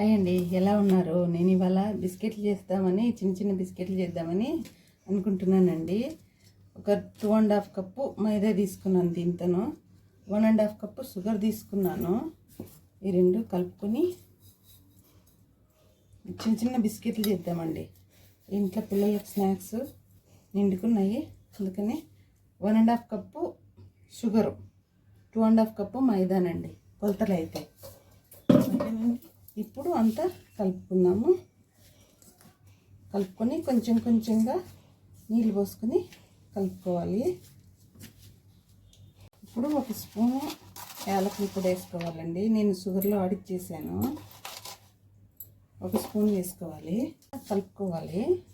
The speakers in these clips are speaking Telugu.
హాయ్ అండి. ఎలా ఉన్నారు? నేను ఇవాళ బిస్కెట్లు చేస్తామని చిన్న చిన్న బిస్కెట్లు చేద్దామని అనుకుంటున్నానండి. ఒక టూ అండ్ హాఫ్ కప్పు మైదా తీసుకున్నాను దీంతను. One and half cup sugar తీసుకున్నాను. ఈ రెండు కలుపుకొని చిన్న చిన్న బిస్కెట్లు చేద్దామండి. ఇంట్లో పిల్లల స్నాక్స్ నిండుకున్నాయి. అందుకని one and half cup sugar two and half cup మైదానండి. కొలతలు అయితే ఇప్పుడు అంతా కలుపుకుందాము. కలుపుకొని కొంచెం కొంచెంగా నీళ్ళు పోసుకొని కలుపుకోవాలి. ఇప్పుడు ఒక స్పూను యాలకులు కూడా వేసుకోవాలండి. నేను షుగర్లో ఆడిట్ చేశాను. ఒక స్పూన్ వేసుకోవాలి. కలుపుకోవాలి.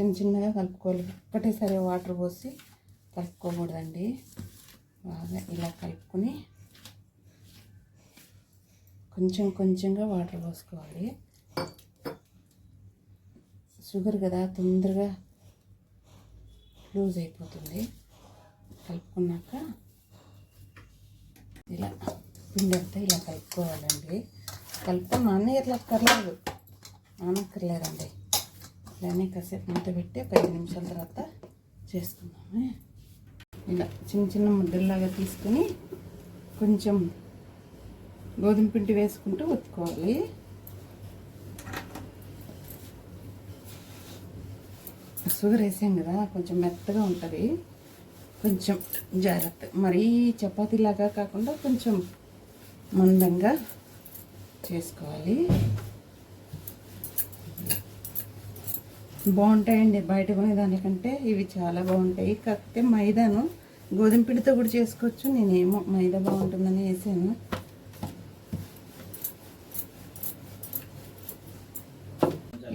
చిన్న చిన్నగా కలుపుకోవాలి. ఒక్కటేసారి వాటర్ పోసి కలుపుకోకూడదండి. ఇలా కలుపుకొని కొంచెం కొంచెంగా వాటర్ పోసుకోవాలి. షుగర్ కదా తొందరగా లూజ్ అయిపోతుంది. కలుపుకున్నాక ఇలా పిండంతా ఇలా కలుపుకోవాలండి. కలుపుకొని నాన్నగర్లక్కర్లేదు నానక్కర్లేదండి. ఇలానే కాసేపు మూత పెట్టి ఒక ఐదు నిమిషాల తర్వాత చేసుకుందాము. ఇలా చిన్న చిన్న ముద్దల్లాగా తీసుకుని కొంచెం గోధుమ పిండి వేసుకుంటూ ఉత్తుకోవాలి షుగర్ వేసాం కదా కొంచెం మెత్తగా ఉంటుంది. కొంచెం జాగ్రత్త. మరీ చపాతీలాగా కాకుండా కొంచెం మందంగా చేసుకోవాలి. బాగుంటాయండి. బయట కొనేదానికంటే ఇవి చాలా బాగుంటాయి. కాకపోతే మైదాను గోధుమ పిండితో కూడా చేసుకోవచ్చు. నేనేమో మైదా బాగుంటుందని వేసాను.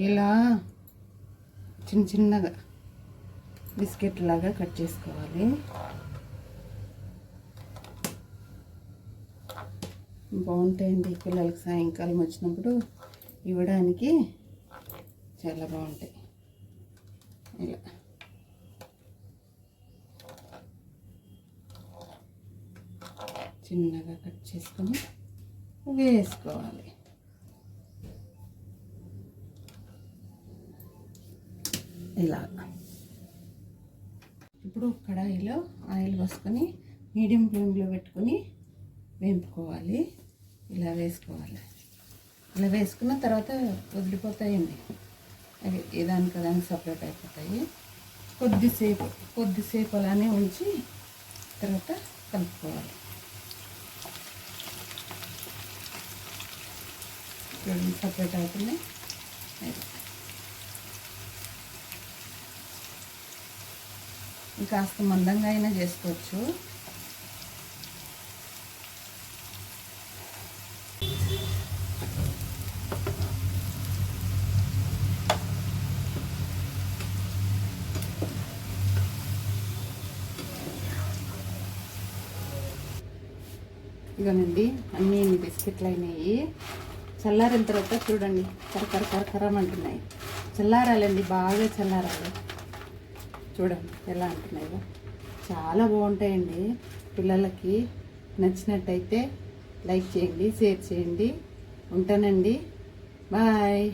ఇలా చిన్న చిన్నగా బిస్కెట్ లాగా కట్ చేసుకోవాలి. బాగుంటాయండి పిల్లలకి సాయంకాలం వచ్చినప్పుడు ఇవ్వడానికి. చాలా బాగుంటాయి. ఇలా చిన్నగా కట్ చేసుకొని వేసుకోవాలి. ఇలా. ఇప్పుడు కడాయిలో ఆయిల్ పోసుకొని మీడియం ఫ్లేమ్లో పెట్టుకొని వేపుకోవాలి. ఇలా వేసుకోవాలి. ఇలా వేసుకున్న తర్వాత వదిలిపోతాయండి. అవి ఏదానికి దానికి సపరేట్ అయిపోతాయి. కొద్దిసేపు కొద్దిసేపు అలానే ఉంచి తర్వాత కలుపుకోవాలి. చూడండి సపరేట్ అవుతున్నాయి కాస్త మందంగా అయినా చేసుకోవచ్చు. ఇదనండి అన్నీ బిస్కెట్లు అయినాయి. చల్లారిన తర్వాత చూడండి కరకర కరకరమంటున్నాయి చల్లారాలండి బాగా చల్లారాలి. చూడండి ఎలా అంటున్నాయో. చాలా బాగుంటాయండి. పిల్లలకి నచ్చినట్టయితే లైక్ చేయండి షేర్ చేయండి. ఉంటానండి. బాయ్.